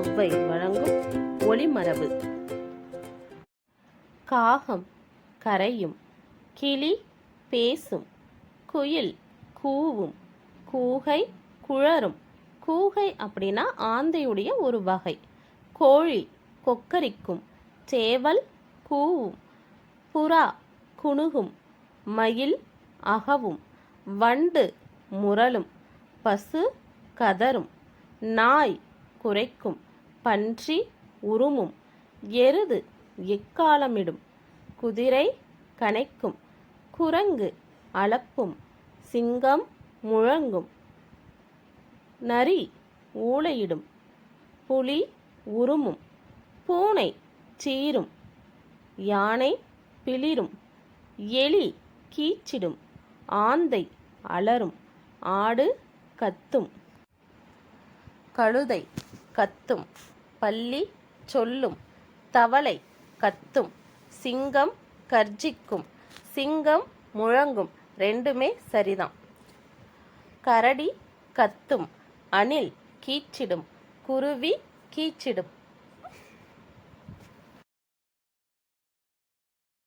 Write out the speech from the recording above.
ஒவ்வை வழங்கும் ஒளிமரபு. காகம் கரையும் கிளி பேசும் குயில் கூவும் கூகை குழறும் கூகை அப்படின்னா ஆந்தையுடைய ஒரு வகை. கோழி கொக்கரிக்கும் சேவல் கூவும் புறா குணுகும் மயில் அகவும் வண்டு முரளும் பசு கதரும் நாய் குறைக்கும் பன்றி உருமும் எருது எக்காலமிடும் குதிரை கனைக்கும் குரங்கு அளப்பும் சிங்கம் முழங்கும் நரி ஊளையிடும் புலி உருமும் பூனை சீரும் யானை பிளிரும் எலி கீச்சிடும் ஆந்தை அலறும் ஆடு கத்தும். கழுதை கத்தும். பள்ளி சொல்லும். தவளை கத்தும். சிங்கம் கர்ஜிக்கும். சிங்கம் முழங்கும். ரெண்டுமே சரிதான். கரடி கத்தும். அணில் கீச்சிடும். குருவி கீச்சிடும்.